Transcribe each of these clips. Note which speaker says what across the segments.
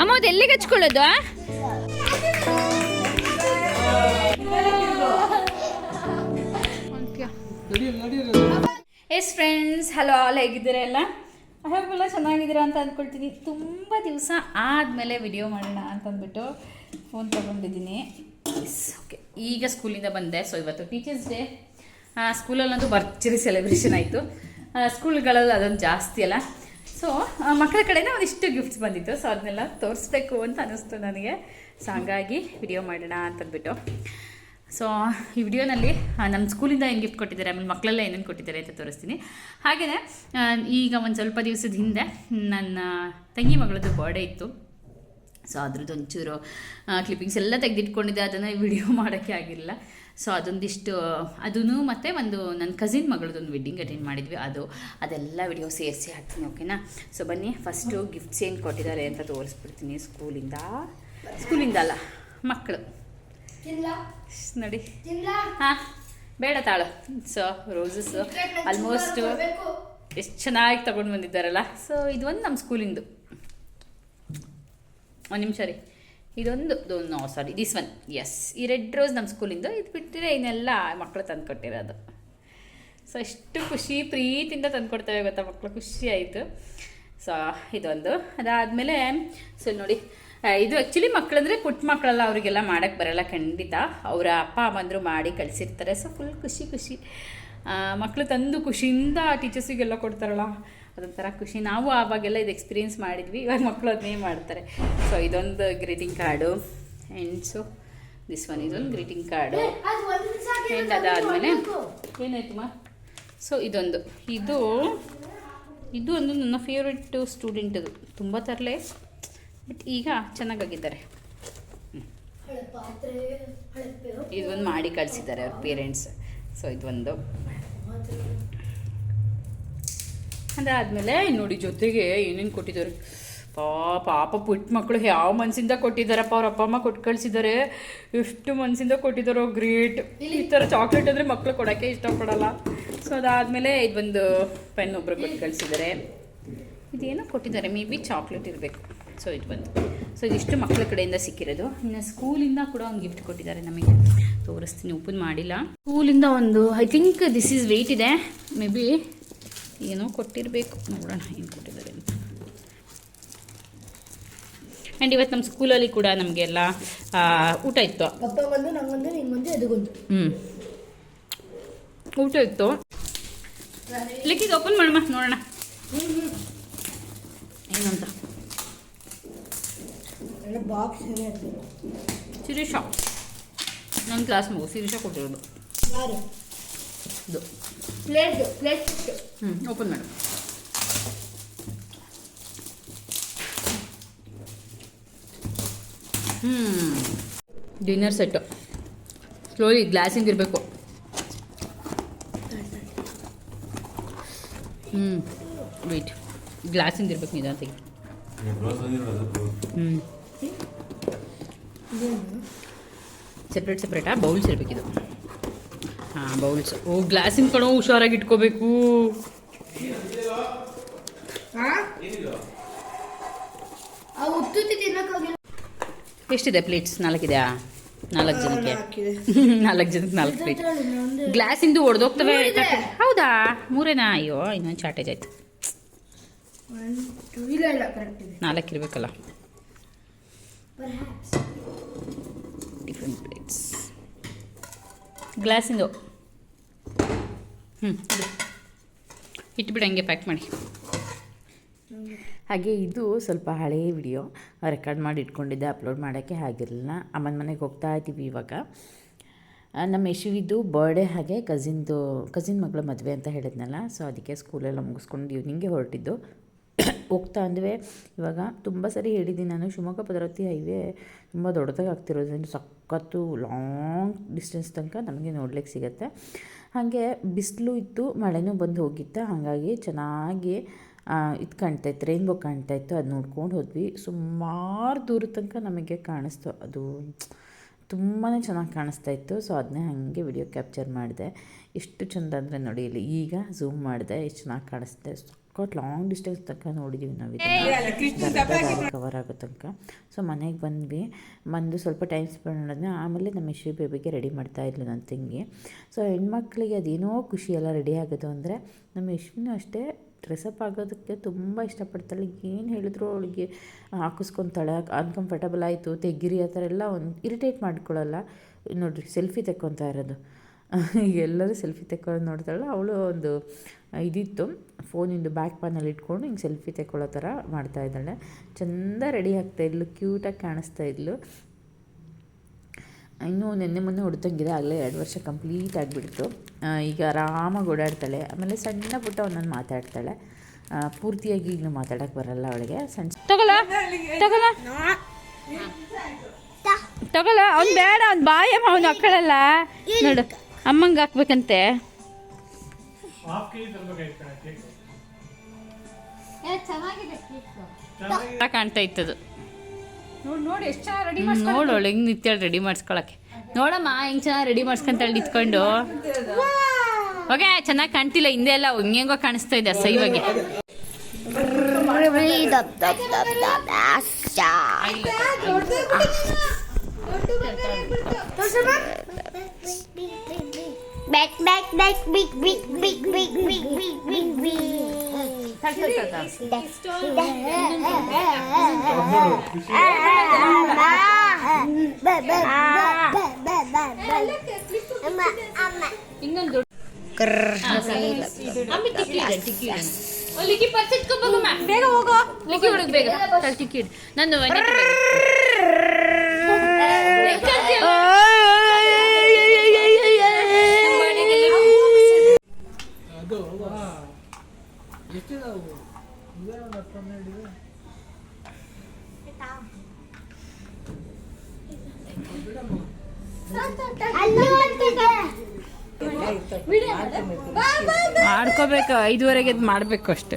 Speaker 1: ಅಮ್ಮ ಎಲ್ಲಿಗೆ ಹಚ್ಕೊಳ್ಳೋದು ಎಸ್ ಫ್ರೆಂಡ್ಸ್ ಹಲೋ ಆಲ್ ಹೇಗಿದ್ದೀರಾ ಎಲ್ಲ? ಎಲ್ಲ ಚೆನ್ನಾಗಿದ್ದೀರಾ ಅಂತ ಅಂದ್ಕೊಳ್ತೀನಿ. ತುಂಬ ದಿವಸ ಆದಮೇಲೆ ವಿಡಿಯೋ ಮಾಡೋಣ ಅಂತಂದ್ಬಿಟ್ಟು ಫೋನ್ ತೊಗೊಂಡಿದ್ದೀನಿ. ಎಸ್ ಓಕೆ ಈಗ ಸ್ಕೂಲಿಂದ ಬಂದೆ. ಸೊ ಇವತ್ತು ಟೀಚರ್ಸ್ ಡೇ ಸ್ಕೂಲಲ್ಲಂತೂ ಭರ್ಜರಿ ಸೆಲೆಬ್ರೇಷನ್ ಆಯಿತು. ಸ್ಕೂಲ್ಗಳಲ್ಲಿ ಅದೊಂದು ಜಾಸ್ತಿ ಅಲ್ಲ. ಸೊ ಮಕ್ಕಳ ಕಡೆಯಿಂದ ಒಂದಿಷ್ಟು ಗಿಫ್ಟ್ಸ್ ಬಂದಿತ್ತು. ಸೊ ಅದನ್ನೆಲ್ಲ ತೋರಿಸ್ಬೇಕು ಅಂತ ಅನ್ನಿಸ್ತು ನನಗೆ. ಸೊ ಹಂಗಾಗಿ ವಿಡಿಯೋ ಮಾಡೋಣ ಅಂತಂದ್ಬಿಟ್ಟು ಸೊ ಈ ವಿಡಿಯೋನಲ್ಲಿ ನಮ್ಮ ಸ್ಕೂಲಿಂದ ಏನು ಗಿಫ್ಟ್ ಕೊಟ್ಟಿದ್ದಾರೆ, ಆಮೇಲೆ ಮಕ್ಕಳೆಲ್ಲ ಏನೇನು ಕೊಟ್ಟಿದ್ದಾರೆ ಅಂತ ತೋರಿಸ್ತೀನಿ. ಹಾಗೆಯೇ ಈಗ ಒಂದು ಸ್ವಲ್ಪ ದಿವಸದ ಹಿಂದೆ ನನ್ನ ತಂಗಿ ಮಗಳದ್ದು ಬರ್ಡೇ ಇತ್ತು. ಸೊ ಅದ್ರದ್ದು ಒಂಚೂರು ಕ್ಲಿಪ್ಪಿಂಗ್ಸ್ ಎಲ್ಲ ತೆಗೆದಿಟ್ಕೊಂಡಿದ್ದೆ. ಅದನ್ನು ವಿಡಿಯೋ ಮಾಡೋಕ್ಕೆ ಆಗಿರಲಿಲ್ಲ ಸೊ ಅದೊಂದಿಷ್ಟು ಅದೂ ಮತ್ತು ಒಂದು ನನ್ನ ಕಸಿನ್ ಮಗಳದೊಂದು ವೆಡ್ಡಿಂಗ್ ಅಟೆಂಡ್ ಮಾಡಿದ್ವಿ. ಅದು ಅದೆಲ್ಲ ವಿಡಿಯೋ ಸೇರಿಸಿ ಹಾಕ್ತೀನಿ ಓಕೆನಾ ಸೊ ಬನ್ನಿ ಫಸ್ಟು ಗಿಫ್ಟ್ಸ್ ಏನು ಕೊಟ್ಟಿದ್ದಾರೆ ಅಂತ ತೋರಿಸ್ಬಿಡ್ತೀನಿ ಸ್ಕೂಲಿಂದ ಸ್ಕೂಲಿಂದ ಅಲ್ಲ ಮಕ್ಕಳು ನೋಡಿ. ಹಾಂ ಬೇಡ ತಾಳು. ಸೊ ರೋಸಸ್ ಆಲ್ಮೋಸ್ಟು ಎಷ್ಟು ಚೆನ್ನಾಗಿ ತಗೊಂಡು ಬಂದಿದ್ದಾರಲ್ಲ. ಸೊ ಇದೊಂದು ನಮ್ಮ ಸ್ಕೂಲಿಂದು ಒಂದು ನಿಮಿಷ ರೀ. ಇದೊಂದು no sorry this one yes ಈ ರೆಡ್ ರೋಸ್ ನಮ್ಮ ಸ್ಕೂಲಿಂದ ಇದು ಬಿಟ್ಟರೆ ಇನ್ನೆಲ್ಲ ಮಕ್ಕಳು ತಂದು ಕೊಟ್ಟಿರೋದು. ಸೊ ಎಷ್ಟು ಖುಷಿ, ಪ್ರೀತಿಯಿಂದ ತಂದು ಕೊಡ್ತೇವೆ ಗೊತ್ತಾ ಮಕ್ಕಳು ಖುಷಿ ಆಯಿತು. ಸೊ ಇದೊಂದು. ಅದಾದಮೇಲೆ ಸೊ ನೋಡಿ ಇದು ಆ್ಯಕ್ಚುಲಿ ಮಕ್ಕಳಂದರೆ ಪುಟ್ಟ ಮಕ್ಕಳೆಲ್ಲ ಅವರಿಗೆಲ್ಲ ಮಾಡೋಕ್ಕೆ ಬರೋಲ್ಲ, ಖಂಡಿತ. ಅವರ ಅಪ್ಪ ಅಮ್ಮಂದರು ಮಾಡಿ ಕಳಿಸಿರ್ತಾರೆ. ಸೊ ಫುಲ್ ಖುಷಿ ಖುಷಿ. ಮಕ್ಕಳು ತಂದು ಖುಷಿಯಿಂದ ಟೀಚರ್ಸಿಗೆಲ್ಲ ಕೊಡ್ತಾರಲ್ಲ ಅದೊಂಥರ ಖುಷಿ. ನಾವು ಆವಾಗೆಲ್ಲ ಇದು ಎಕ್ಸ್ಪೀರಿಯೆನ್ಸ್ ಮಾಡಿದ್ವಿ. ಇವಾಗ ಮಕ್ಕಳು ಅದನ್ನೇ ಮಾಡ್ತಾರೆ. ಸೊ ಇದೊಂದು greeting card and so this one ಇದೊಂದು ಗ್ರೀಟಿಂಗ್ ಕಾರ್ಡು ಆ್ಯಂಡ್ ಅದಾದಮೇಲೆ ಏನಾಯ್ತಮ್ಮ? ಸೊ ಇದೊಂದು. ಇದು ಇದು ಒಂದು ನನ್ನ ಫೇವ್ರೆಟ್ ಸ್ಟೂಡೆಂಟ್ ಅದು. ತುಂಬ ತರಲೆ. ಬಟ್ ಈಗ ಚೆನ್ನಾಗಾಗಿದ್ದಾರೆ. ಇದೊಂದು ಮಾಡಿ ಕಳಿಸಿದ್ದಾರೆ ಅವ್ರ ಪೇರೆಂಟ್ಸ್ ಸೊ ಇದೊಂದು. ಅದಾದಮೇಲೆ ನೋಡಿ ಜೊತೆಗೆ ಏನೇನು ಕೊಟ್ಟಿದ್ದಾರೆ. ಪಾಪ ಪುಟ್ಟ ಮಕ್ಕಳು ಯಾವ ಮನಸ್ಸಿಂದ ಕೊಟ್ಟಿದ್ದಾರಪ್ಪ ಅವ್ರ ಅಪ್ಪ, ಅಮ್ಮ ಕೊಟ್ಟು ಕಳಿಸಿದ್ದಾರೆ. ಎಷ್ಟು ಮನಸ್ಸಿಂದ ಕೊಟ್ಟಿದ್ದಾರೋ, ಗ್ರೇಟ್. ಈ ಥರ ಚಾಕ್ಲೇಟ್ ಅಂದರೆ ಮಕ್ಕಳು ಕೊಡೋಕ್ಕೆ ಇಷ್ಟಪಡಲ್ಲ. ಸೊ ಅದಾದಮೇಲೆ ಇದೊಂದು ಪೆನ್ ಒಬ್ರು ಕೊಟ್ಟು ಕಳಿಸಿದ್ದಾರೆ. ಇದೇನೋ ಕೊಟ್ಟಿದ್ದಾರೆ, ಮೇ ಬಿ ಚಾಕ್ಲೇಟ್ ಇರಬೇಕು. ಸೊ ಇದು ಬಂದು ಸೊ ಇದಿಷ್ಟು ಮಕ್ಕಳ ಕಡೆಯಿಂದ ಸಿಕ್ಕಿರೋದು. ಇನ್ನು ಸ್ಕೂಲಿಂದ ಕೂಡ ಒಂದು ಗಿಫ್ಟ್ ಕೊಟ್ಟಿದ್ದಾರೆ ನಮಗೆ. ತೋರಿಸ್ತೀನಿ, ಓಪನ್ ಮಾಡಿಲ್ಲ. ಸ್ಕೂಲಿಂದ ಒಂದು I think this is weight ಇದೆ. ಮೇ ಬಿ ಏನೋ ಕೊಟ್ಟಿರಬೇಕು. ನೋಡೋಣ ಏನು ಕೊಟ್ಟಿದ್ದಾರೆ ಅಂತ. ಆ್ಯಂಡ್ ಇವತ್ತು ನಮ್ಮ ಸ್ಕೂಲಲ್ಲಿ ಕೂಡ ನಮಗೆಲ್ಲ ಊಟ ಇತ್ತು. ಹ್ಞೂ ಊಟ ಇತ್ತು. ಲಿಕ್ಕಿಗೆ ಓಪನ್ ಮಾಡಮ್ಮ ನೋಡೋಣ. ಏನಂತ? ಶಿರೀಶಾ ನನ್ನ ಕ್ಲಾಸ್ ಮಗು. ಶಿರೀಷ ಕೊಟ್ಟಿರೋದು. ಇದು.
Speaker 2: ಪ್ಲೇಟ್ ಪ್ಲೇಟ್
Speaker 1: ಹ್ಞೂ ಓಪನ್ ಮಾಡು ಹ್ಞೂ ಡಿನ್ನರ್ ಸೆಟ್ಟು ಸ್ಲೋಲಿ ಗ್ಲಾಸಿಂದ ಇರಬೇಕು ಹ್ಞೂ ವೆಯ್ಟ್ ಗ್ಲಾಸಿಂದ ಇರ್ಬೇಕು ನಿಧಾನ ತೆಗಿ ಹ್ಞೂ ಸೆಪ್ರೇಟ್ ಸೆಪ್ರೇಟಾ ಬೌಲ್ಸ್ ಇರಬೇಕಿದು. ಹಾಂ ಬೌಲ್ಸ್ ಓ ಗ್ಲಾಸಿನ ಕಣೋ ಹುಷಾರಾಗಿ ಇಟ್ಕೋಬೇಕು. ಎಷ್ಟಿದೆ ಪ್ಲೇಟ್ಸ್ ನಾಲ್ಕಿದೆಯಾ? ನಾಲ್ಕು ಜನಕ್ಕೆ. ನಾಲ್ಕು ಜನಕ್ಕೆ ನಾಲ್ಕು ಪ್ಲೇಟ್ ಗ್ಲಾಸಿಂದು ಒಡೆದೋಗ್ತವೆ. ಹೌದಾ? ಮೂರೇನಾ? ಅಯ್ಯೋ ಇನ್ನೊಂದು ಶಾರ್ಟೇಜ್ ಆಯ್ತು. ನಾಲ್ಕು ಇರಬೇಕಲ್ಲ. ಡಿಫ್ರೆಂಟ್ ಪ್ಲೇಟ್ಸ್ ಗ್ಲಾಸಿಂದು ಹ್ಞೂ ಇಟ್ಬಿಡು ಹಂಗೆ ಪ್ಯಾಕ್ ಮಾಡಿ. ಹಾಗೆ ಇದು ಸ್ವಲ್ಪ ಹಳೆಯ ವಿಡಿಯೋ ರೆಕಾರ್ಡ್ ಮಾಡಿ ಇಟ್ಕೊಂಡಿದ್ದೆ ಅಪ್ಲೋಡ್ ಮಾಡೋಕ್ಕೆ ಆಗಿರಲಿಲ್ಲ. ಅಮ್ಮನ ಮನೆಗೆ ಹೋಗ್ತಾ ಇದ್ದೀವಿ ಇವಾಗ. ನಮ್ಮ ಯಶುವಿದ್ದು ಬರ್ಡೇ ಹಾಗೆ ಕಸಿನ್ದು ಕಸಿನ್ ಮಗಳ ಮದುವೆ ಅಂತ ಹೇಳಿದ್ನಲ್ಲ ಸೊ ಅದಕ್ಕೆ ಸ್ಕೂಲೆಲ್ಲ ಮುಗಿಸ್ಕೊಂಡು ಈವ್ನಿಂಗ್ಗೆ ಹೊರಟಿದ್ದು. ಹೋಗ್ತಾ ಅಂದರೆ ಇವಾಗ ತುಂಬ ಸರಿ ಹೇಳಿದ್ದೀನಿ ನಾನು. ಶಿವಮೊಗ್ಗ ಭದ್ರಾವತಿ ಹೈವೇ ತುಂಬ ದೊಡ್ಡದಾಗಿ ಆಗ್ತಿರೋದ್ರಿಂದ ಸಖತ್ತು ಲಾಂಗ್ ಡಿಸ್ಟೆನ್ಸ್ ತನಕ ನಮಗೆ ನೋಡ್ಲಿಕ್ಕೆ ಸಿಗುತ್ತೆ. ಹಾಗೆ ಬಿಸಿಲು ಇತ್ತು, ಮಳೆನೂ ಬಂದು ಹೋಗಿತ್ತು. ಹಾಗಾಗಿ ಚೆನ್ನಾಗಿ ಇದು ಕಾಣ್ತಾ ಇತ್ತು ರೈನ್ಬೋ ಕಾಣ್ತಾ ಇತ್ತು. ಅದು ನೋಡ್ಕೊಂಡು ಹೋದ್ವಿ. ಸುಮಾರು ದೂರ ತನಕ ನಮಗೆ ಕಾಣಿಸ್ತು. ಅದು ತುಂಬಾ ಚೆನ್ನಾಗಿ ಕಾಣಿಸ್ತಾ ಇತ್ತು. ಸೊ ಅದನ್ನೇ ಹಾಗೆ ವಿಡಿಯೋ ಕ್ಯಾಪ್ಚರ್ ಮಾಡಿದೆ. ಎಷ್ಟು ಚಂದ ಅಂದರೆ ನೋಡಿ, ಇಲ್ಲಿ ಈಗ ಝೂಮ್ ಮಾಡಿದೆ, ಎಷ್ಟು ಚೆನ್ನಾಗಿ ಕಾಣಿಸ್ತೆ
Speaker 3: ಸಖತ್ ಲಾಂಗ್ ಡಿಸ್ಟೆನ್ಸ್ ತನಕ ನೋಡಿದ್ದೀವಿ ನಾವು ಕವರ್ ಆಗೋ ತನಕ. ಸೊ ಮನೆಗೆ ಬಂದ್ವಿ. ಬಂದು ಸ್ವಲ್ಪ ಟೈಮ್ ಸ್ಪೆಂಡ್ ಮಾಡಿದ್ವಿ. ಆಮೇಲೆ ನಮ್ಮ ಯಶ್ವಿ ಬೇಬಿಗೆ ರೆಡಿ ಮಾಡ್ತಾ ಇದ್ಲು ನನ್ನ ತಂಗಿ. ಸೊ ಹೆಣ್ಮಕ್ಳಿಗೆ ಅದೇನೋ ಖುಷಿ ಎಲ್ಲ ರೆಡಿ ಆಗೋದು ಅಂದರೆ ನಮ್ಮ ಯಶ್ವಿನೂ ಅಷ್ಟೇ ಡ್ರೆಸ್ಅಪ್ ಆಗೋದಕ್ಕೆ ತುಂಬ ಇಷ್ಟಪಡ್ತಾಳೆ. ಏನು ಹೇಳಿದ್ರು ಅವಳಿಗೆ? ಹಾಕಿಸ್ಕೊತಾಳೆ ಅನ್ಕಂಫರ್ಟಬಲ್ ಆಯಿತು ತೆಗಿರಿ ಆ ಥರ ಎಲ್ಲ ಒಂದು ಇರಿಟೇಟ್ ಮಾಡ್ಕೊಳ್ಳಲ್ಲ ನೋಡಿರಿ ಸೆಲ್ಫಿ ತೆಕ್ಕೊತಾ ಇರೋದು. ಎಲ್ಲರೂ ಸೆಲ್ಫಿ ತೆಕ್ಕೊಳ್ಳೋದು ನೋಡ್ತಾಳೆ ಅವಳು ಒಂದು ಇದಿತ್ತು. ಫೋನಿಂದು ಬ್ಯಾಕ್ ಪ್ಯಾನಲ್ಲಿ ಇಟ್ಕೊಂಡು ಹಿಂಗೆ ಸೆಲ್ಫಿ ತೆಕ್ಕೊಳ್ಳೋ ಥರ ಮಾಡ್ತಾ ಇದ್ದಾಳೆ. ಚೆಂದ ರೆಡಿ ಆಗ್ತಾ ಇದ್ಲು ಕ್ಯೂಟಾಗಿ ಕಾಣಿಸ್ತಾ ಇದ್ಲು. ಇನ್ನೂ ನಿನ್ನೆ ಮೊನ್ನೆ ಹೊಡ್ತಂಗಿದೆ, ಆಗಲೇ ಎರಡು ವರ್ಷ ಕಂಪ್ಲೀಟ್ ಆಗಿಬಿಡ್ತು. ಈಗ ಆರಾಮಾಗಿ ಓಡಾಡ್ತಾಳೆ. ಆಮೇಲೆ ಸಣ್ಣ ಪುಟ್ಟ ಒಂದೊಂದು ಮಾತಾಡ್ತಾಳೆ. ಪೂರ್ತಿಯಾಗಿ ಈಗಲೂ ಮಾತಾಡೋಕ್ಕೆ ಬರಲ್ಲ ಅವಳಿಗೆ. ಸಣ್ಣ
Speaker 1: ತಗೊಳ ಅವ್ನು ಬೇಡ, ಅವ್ನು ಬಾಯಮ್ಮ, ಅವ್ನು ಅಕ್ಕಳಲ್ಲ ನೋಡು. ಅಮ್ಮಂಗೆ ಹಾಕ್ಬೇಕಂತೆ. ಕಾಣ್ತಾ ಇತ್ತದು
Speaker 2: ನೋಡಿ ನೋಡಿ ಎಷ್ಟು ಚೆನ್ನಾಗಿ ರೆಡಿ
Speaker 1: ನೋಡು ಅವಳು ಹೆಂಗ್ ನಿಂತಾಳೆ ರೆಡಿ ಮಾಡಿಸ್ಕೊಳಕ್ಕೆ. ನೋಡಮ್ಮ ಹೆಂಗ್ ಚೆನ್ನಾಗಿ ರೆಡಿ ಮಾಡ್ಸ್ಕೊಂತಾಳೆ ನಿತ್ಕೊಂಡು. ಓಕೆ ಚೆನ್ನಾಗಿ ಕಾಣ್ತಿಲ್ಲ ಹಿಂದೆ ಎಲ್ಲ ಹೆಂಗೋ ಕಾಣಿಸ್ತಾ ಇದೆ ಅಸಹ್ಯವಾಗಿ
Speaker 4: Back, back, back, big, big, big, big, big, big, big, big.
Speaker 1: ಇನ್ನೊಂದು ಲಿಕ್ಕಿ ಪರ್ಸ್ ಇಟ್ಕೋಬೋಗಮ್ಮ ಬೇಗ ಹೋಗೋ ಲಿಕ್ಕಿ ಹುಡುಗ ಬೇಗ ತಲ್ ಟಿಕ್ಕಿ ಇಡು ನಂದು ವನಿಕೆ ಬೇಗ. ಮಾಡ್ಕೋಬೇಕು ಐದುವರೆಗೆ ಮಾಡ್ಬೇಕು ಮಾಡಬೇಕು ಅಷ್ಟೇ.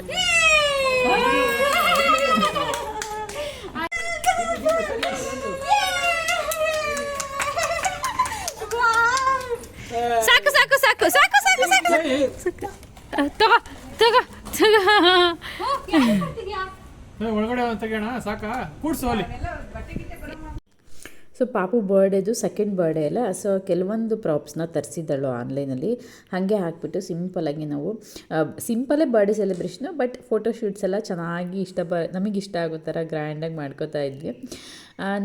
Speaker 1: ಸಾಕು ಸಾಕು ಸಾಕು ಸಾಕು ಸಾಕು ಸಾಕು. ಸಾಕು ತಗೋ ತಗೋ ತಗೋ.
Speaker 5: ಒಳಗಡೆ ಒಂದು ತೆಗೋಣ ಸಾಕಾ? ಕೂಡ್ಸು ಅಲ್ಲಿ.
Speaker 3: ಸೊ ಪಾಪು ಬರ್ಡೇದು ಸೆಕೆಂಡ್ ಬರ್ಡೇ ಅಲ್ಲ ಸೊ ಕೆಲವೊಂದು ಪ್ರಾಪ್ಸ್ನ ತರಿಸಿದ್ದಳು ಆನ್ಲೈನಲ್ಲಿ ಹಾಗೆ ಹಾಕ್ಬಿಟ್ಟು ಸಿಂಪಲಾಗಿ ನಾವು ಸಿಂಪಲೇ ಬರ್ಡೇ ಸೆಲೆಬ್ರೇಷನು ಬಟ್ ಫೋಟೋಶೂಟ್ಸ್ ಎಲ್ಲ ಚೆನ್ನಾಗಿ ಇಷ್ಟ ಬ ನಮಗೆ ಇಷ್ಟ ಆಗೋ ಥರ ಗ್ರ್ಯಾಂಡಾಗಿ ಮಾಡ್ಕೋತಾ ಇದ್ವಿ.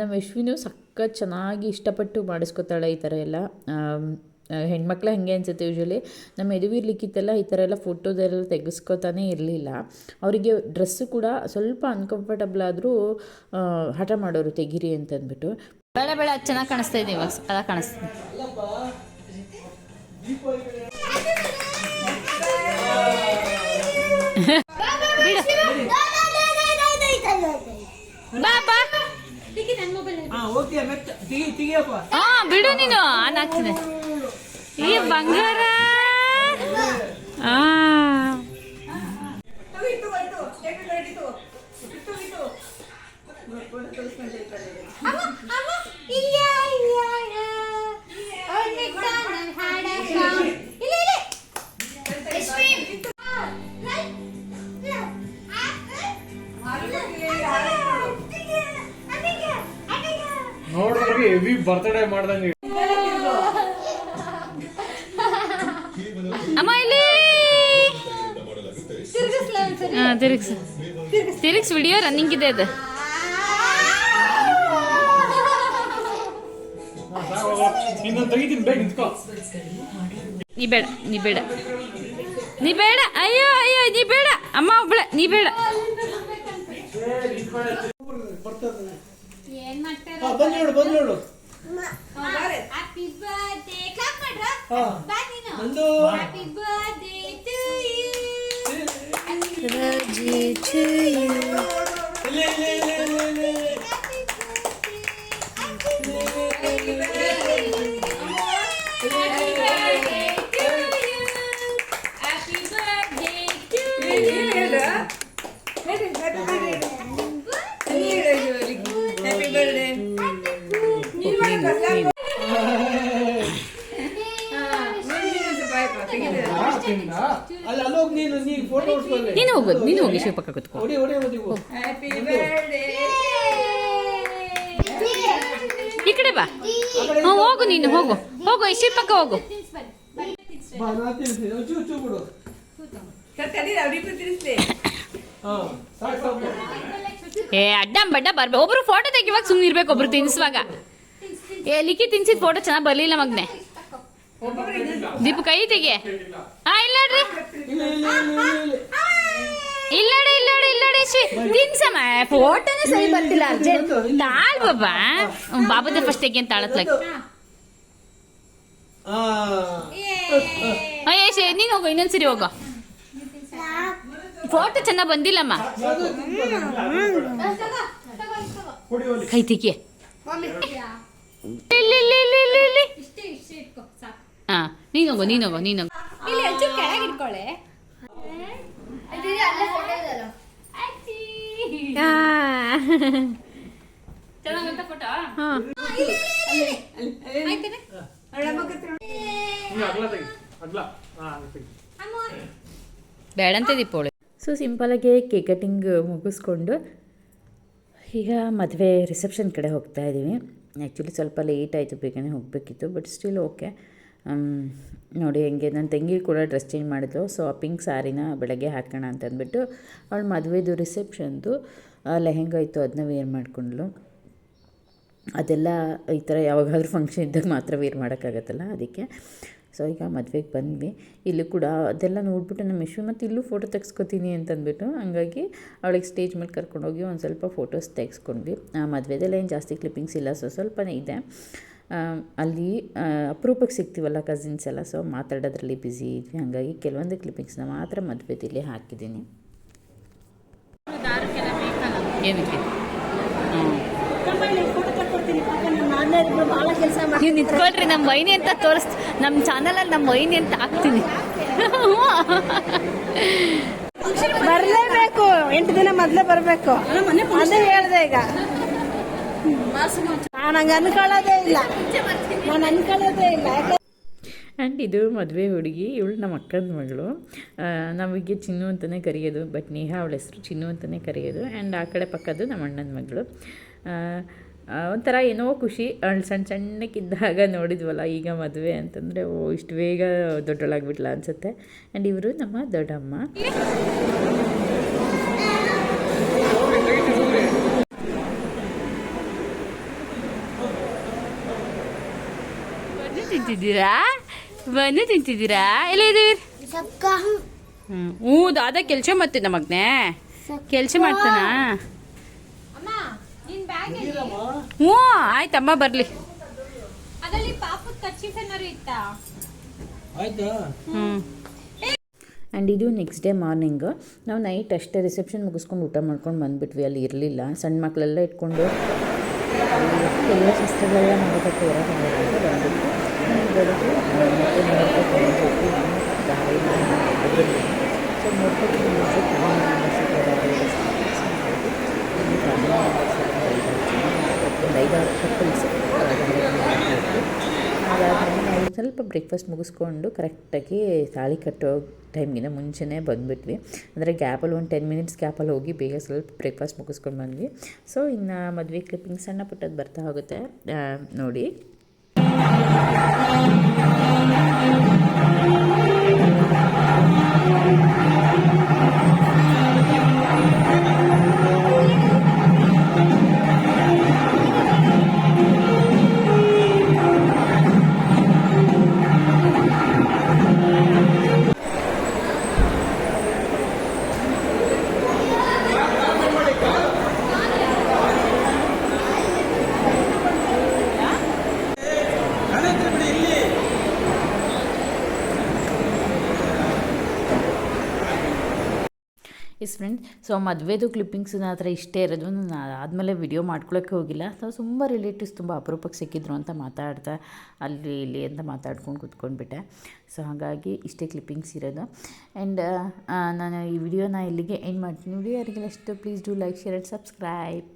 Speaker 3: ನಮ್ಮ ಯಶ್ವಿನೂ ಸಖತ್ ಚೆನ್ನಾಗಿ ಇಷ್ಟಪಟ್ಟು ಮಾಡಿಸ್ಕೋತಾಳೆ ಈ ಥರ ಎಲ್ಲ. ಹೆಣ್ಮಕ್ಳು ಹೆಂಗೆ ಅನ್ಸುತ್ತೆ ಯೂಶ್ವಲಿ ನಮ್ಮ ಎದುವಿರ್ಲಿಕ್ಕಿತ್ತೆಲ್ಲ ಈ ಥರ ಎಲ್ಲ ಫೋಟೋದೆಲ್ಲ ತೆಗೆಸ್ಕೋತಾನೆ ಇರಲಿಲ್ಲ. ಅವರಿಗೆ ಡ್ರೆಸ್ಸು ಕೂಡ ಸ್ವಲ್ಪ ಅನ್ಕಂಫರ್ಟಬಲ್ ಆದರೂ ಹಠ ಮಾಡೋರು ತೆಗಿರಿ ಅಂತಂದ್ಬಿಟ್ಟು.
Speaker 1: ಬೇಡ ಬೇಡ ಚೆನ್ನಾಗಿ ಕಾಣಿಸ್ತಾ ಇದೆ ಇವಾಗ. ಸಕ್ಕತ್ತಾಗಿ ಕಾಣಿಸ್ತಾ ಬಾ ಬಾ. ಹಾ ಬಿಡು ನೀನು ಆನ್ ಆಗ್ತದೆ. ಈ ಬಂಗಾರ ಆ
Speaker 5: ನೋಡಿದ್ರೆ ಹೆವಿ ಬರ್ತ್ಡೇ ಮಾಡ್ದಂಗೆ.
Speaker 1: ಹಾ ತಿರುಗ್ಸು. ತಿರುಗ್ಸ್ ವಿಡಿಯೋ ರನ್ನಿಂಗ್ ಇದೆ ಅದು. ನೀ ಬೇಡ ನೀ ಬೇಡ ನೀ ಬೇಡ ಅಯ್ಯೋ ಅಯ್ಯೋ ನೀ ಬೇಡ ಅಮ್ಮ ಒಬ್ಳೆ ನೀ ಬೇಡ
Speaker 5: ಬಂದು ಬಂದು ನೋಡು
Speaker 4: ಹ್ಯಾಪಿ birthday, clap ಮಾಡ್ರಾ?
Speaker 5: ನಂದು
Speaker 4: happy birthday to you
Speaker 5: Raji to you ಇಲ್ಲಿ ಇಲ್ಲಿ ಇಲ್ಲಿ ಇಲ್ಲಿ
Speaker 4: Happy birthday.
Speaker 5: ಅಲ್ಲಿ ನೀನು ನೀ ಫೋಟೋ
Speaker 1: ನೀನು ಹೋಗೋದು ನೀನು ಹೋಗಿ ಶಿವ ಪಕ್ಕ ಕೂತ್ಕೋ
Speaker 5: ಹೊಡಿ ಹೊಡಿ ಹೊಡಿ ಹೋಗು.
Speaker 1: ಈ ಕಡೆ ಬಾ. ಹ್ಞೂ ಹೋಗು ನೀನು ಹೋಗು. ಹೋಗು ಶಿವ ಪಕ್ಕ ಹೋಗು.
Speaker 5: ಬಾ ನಾ ಬಿಡು.
Speaker 1: ಏ ಅಡ್ಡಂ ಬಡ್ಡ ಬರ್ಬೇಕು ಒಬ್ರು ಫೋಟೋ ತೆಗಿವಾಗ ಸುಮ್ಮನೆ ಇರ್ಬೇಕು ಒಬ್ರು ತಿನ್ಸುವಾಗ. ಏ ಲಿಕ್ಕಿ ತಿನ್ಸಿದ ಫೋಟೋ ಚೆನ್ನಾಗಿ ಬರಲಿಲ್ಲ ಮಗ್ನೆ. ದೀಪು ಕೈ ತೆಗಿ ಹಾ ಇಲ್ಲ ರೀ
Speaker 5: ಇಲ್ಲ ಇಲ್ಲ ಇಲ್ಲ ಇಲ್ಲ ಇಲ್ಲ
Speaker 1: ಇಲ್ಲಡೆ ಇಲ್ಲಡೆ ಇಲ್ಲಡೆ ಶಿ ತಿನ್ಸಮ್ಮ ಫೋಟೋನೇ ಸರಿ ಬರ್ತಿಲ್ಲ ಅರ್ಜೆಂಟ್. ತಾಳ್ ಬಾಬಾ. ಬಾಬದ ಫಸ್ಟ್ ತೆಗಿ ಅಂತ ತಾಳತ್ಲಾಗ ಅಯ್ಯ ಶೇ ನೀನು ಹೋಗು ಇನ್ನೊಂದ್ಸರಿ ಹೋಗು. ಫೋಟೋ ಚೆನ್ನಾಗಿ ಬಂದಿಲ್ಲಮ್ಮ. ಕೈ ತೆಗಿ. ನೀನು ಹೋಗೋ ನೀನು ಹೋಗೋ ನೀನು ಬೇಡ ಇಲ್ಲಿ ಹೆಚ್ಚು ಕೆಳಗೆ ಇಟ್ಕೊಳ್ಳೆ
Speaker 5: ತೆಗಿ
Speaker 1: ಬೇಡಂತೆ ದೀಪಾವಳಿ.
Speaker 3: ಸೊ ಸಿಂಪಲಾಗಿ ಕೇಕ್ ಕಟಿಂಗ್ ಮುಗಿಸ್ಕೊಂಡು ಈಗ ಮದುವೆ ರಿಸೆಪ್ಷನ್ ಕಡೆ ಹೋಗ್ತಾ ಇದ್ದೀವಿ ಆ್ಯಕ್ಚುಲಿ ಸ್ವಲ್ಪ ಲೇಟ್ ಆಯಿತು ಬೇಗನೆ ಹೋಗಬೇಕಿತ್ತು ಬಟ್ ಸ್ಟಿಲ್ ಓಕೆ ನೋಡಿ ಹೆಂಗೆ ನನ್ನ ತಂಗಿ ಕೂಡ ಡ್ರೆಸ್ ಚೇಂಜ್ ಮಾಡಿದ್ಲು. ಸೊ, ಆ ಪಿಂಕ್ ಸ್ಯಾರಿನ ಬೆಳಗ್ಗೆ ಹಾಕೋಣ ಅಂತ ಅಂದ್ಬಿಟ್ಟು ಅವಳು ಮದುವೆದು ರಿಸೆಪ್ಷನ್ದು ಲೆಹೆಂಗಾ ಇತ್ತು ಅದನ್ನ ವೇರ್ ಮಾಡ್ಕೊಂಡ್ಳು. ಅದೆಲ್ಲ ಈ ಥರ ಯಾವಾಗಾದ್ರೂ ಫಂಕ್ಷನ್ ಇದ್ದಾಗ ಮಾತ್ರ ವೇರ್ ಮಾಡೋಕ್ಕಾಗತ್ತಲ್ಲ ಅದಕ್ಕೆ. ಸೊ, ಈಗ ಮದುವೆಗೆ ಬಂದ್ವಿ. ಇಲ್ಲೂ ಕೂಡ ಅದೆಲ್ಲ ನೋಡ್ಬಿಟ್ಟು ನಮ್ಮ ಯಶ್ವಿ ಮತ್ತು ಇಲ್ಲೂ ಫೋಟೋ ತೆಗೆಸ್ಕೊತೀನಿ ಅಂತಂದ್ಬಿಟ್ಟು ಹಂಗಾಗಿ ಅವಳಿಗೆ ಸ್ಟೇಜ್ ಮೇಲೆ ಕರ್ಕೊಂಡೋಗಿ ಒಂದು ಸ್ವಲ್ಪ ಫೋಟೋಸ್ ತೆಗೆಸ್ಕೊಂಡ್ವಿ. ಮದುವೆದೆಲ್ಲ ಏನು ಜಾಸ್ತಿ ಕ್ಲಿಪ್ಪಿಂಗ್ಸ್ ಇಲ್ಲ, ಸೊ, ಸ್ವಲ್ಪನೇ ಇದೆ. ಅಲ್ಲಿ ಅಪರೂಪಕ್ಕೆ ಸಿಗ್ತೀವಲ್ಲ ಕಸಿನ್ಸ್ ಎಲ್ಲ ಸೊ ಮಾತಾಡೋದ್ರಲ್ಲಿ ಬ್ಯುಸಿ ಇದ್ವಿ. ಹಾಗಾಗಿ ಕೆಲವೊಂದು ಕ್ಲಿಪ್ಪಿಂಗ್ಸ್ನ ಮಾತ್ರ ಮದುವೆದಲ್ಲಿ ಹಾಕಿದ್ದೀನಿ.
Speaker 1: ಏನಕ್ಕೆ? ನೀವು ನಿಂತ್ಕೊಳ್ರಿ ನಮ್ಮ ವೈನಿ ಅಂತ ತೋರಿಸ್ ನಮ್ಮ ಚಾನಲಲ್ಲಿ ನಮ್ಮ ವೈನಿ ಅಂತ ಹಾಕ್ತೀನಿ.
Speaker 2: ಬರ್ಲೇಬೇಕು ಎಂಟು ದಿನ ಮೊದ್ಲೇ ಬರ್ಬೇಕು. ಅದೇ ಹೇಳ್ದೆ ಈಗ. ನಾನು ಹಂಗ ಅನ್ಕೊಳ್ಳೋದೇ ಇಲ್ಲ. ನಾನು ಅನ್ಕೊಳ್ಳೋದೇ ಇಲ್ಲ.
Speaker 3: ಆ್ಯಂಡ್ ಇದು ಮದುವೆ ಹುಡುಗಿ, ಇವಳು ನಮ್ಮ ಅಕ್ಕನ ಮಗಳು. ನಮಗೆ ಚಿನ್ನು ಅಂತಲೇ ಕರೆಯೋದು ಬಟ್ ನೇಹಾ ಅವಳ ಹೆಸರು ಚಿನ್ನು ಅಂತಲೇ ಕರೆಯೋದು ಆ್ಯಂಡ್ ಆ ಕಡೆ ಪಕ್ಕದ್ದು ನಮ್ಮ ಅಣ್ಣನ ಮಗಳು. ಒಂಥರ ಏನೋ ಖುಷಿ. ಅವಳು ಸಣ್ಣ ಸಣ್ಣಕ್ಕಿದ್ದಾಗ ನೋಡಿದ್ವಲ್ಲ, ಈಗ ಮದುವೆ ಅಂತಂದರೆ, ಓ, ಇಷ್ಟು ಬೇಗ ದೊಡ್ಡಳಾಗ್ಬಿಟ್ಲ ಅನಿಸುತ್ತೆ. ಆ್ಯಂಡ್ ಇವರು ನಮ್ಮ ದೊಡ್ಡಮ್ಮ.
Speaker 1: ತಿಂತಿದ್ದೀರಾ? ಬಂದು ತಿಂತಿದ್ದೀರಾ? ಎಲ್ಲ ಇದೀರಿ? ಹ್ಞೂ ದಾದ ಕೆಲಸ ಮತ್ತೆ ನಮಗ್ನೆ ಕೆಲಸ ಮಾಡ್ತಾನ? ಹ್ಞೂ ಆಯ್ತಮ್ಮ ಬರಲಿ. ಹ್ಞೂ
Speaker 3: ಆ್ಯಂಡ್ ಇದು ನೆಕ್ಸ್ಟ್ ಡೇ ಮಾರ್ನಿಂಗು ನಾವು ನೈಟ್ ಅಷ್ಟೇ ರಿಸೆಪ್ಷನ್ ಮುಗಿಸ್ಕೊಂಡು ಊಟ ಮಾಡ್ಕೊಂಡು ಬಂದುಬಿಟ್ವಿ. ಅಲ್ಲಿ ಇರಲಿಲ್ಲ. ಸಣ್ಣ ಮಕ್ಕಳೆಲ್ಲ ಇಟ್ಕೊಂಡು ಎಲ್ಲ ಶಸ್ತ್ರಗಳೆಲ್ಲ ಮಾಡೋದಕ್ಕೆ ಹೊರಗೆ ಬಂದ್ಬಿಟ್ಟು ಸ್ವಲ್ಪ ಬ್ರೇಕ್ಫಾಸ್ಟ್ ಮುಗಿಸ್ಕೊಂಡು ಕರೆಕ್ಟಾಗಿ ತಾಳಿ ಕಟ್ಟೋ ಟೈಮ್ಗಿಂತ ಮುಂಚೆನೇ ಬಂದುಬಿಟ್ವಿ. ಅಂದರೆ ಗ್ಯಾಪಲ್ಲಿ ಒಂದು ಟೆನ್ ಮಿನಿಟ್ಸ್ ಗ್ಯಾಪಲ್ಲಿ ಹೋಗಿ ಬೇಗ ಸ್ವಲ್ಪ ಬ್ರೇಕ್ಫಾಸ್ಟ್ ಮುಗಿಸ್ಕೊಂಡು ಬಂದ್ವಿ. ಸೊ ಇನ್ನು ಮದುವೆ ಕ್ಲಿಪ್ಪಿಂಗ್ ಸಣ್ಣ ಪುಟ್ಟದ್ದು ಬರ್ತಾ ಹೋಗುತ್ತೆ. ನೋಡಿ. ಎಸ್ ಫ್ರೆಂಡ್ ಸೊ ಮದುವೆದು ಕ್ಲಿಪ್ಪಿಂಗ್ಸ್ ನನ್ನ ಹತ್ರ ಇಷ್ಟೇ ಇರೋದು. ನಾನು ಆದಮೇಲೆ ವಿಡಿಯೋ ಮಾಡ್ಕೊಳಕ್ಕೆ ಹೋಗಿಲ್ಲ. ಸೊ ತುಂಬ ರಿಲೇಟಿವ್ಸ್ ತುಂಬ ಅಪರೂಪಕ್ಕೆ ಸಿಕ್ಕಿದ್ರು ಅಂತ ಮಾತಾಡ್ತಾ, ಅಲ್ಲಿ ಇಲ್ಲಿ ಅಂತ ಮಾತಾಡ್ಕೊಂಡು ಕೂತ್ಕೊಂಡ್ಬಿಟ್ಟೆ. ಸೊ ಹಾಗಾಗಿ ಇಷ್ಟೇ ಕ್ಲಿಪ್ಪಿಂಗ್ಸ್ ಇರೋದು. ಆ್ಯಂಡ್ ನಾನು ಈ ವಿಡಿಯೋನ ಇಲ್ಲಿಗೆ ಎಂಡ್ ಮಾಡ್ತೀನಿ. ವಿಡಿಯೋ ಯಾರಿಗೆಲ್ಲ ಅಷ್ಟು please do like share and subscribe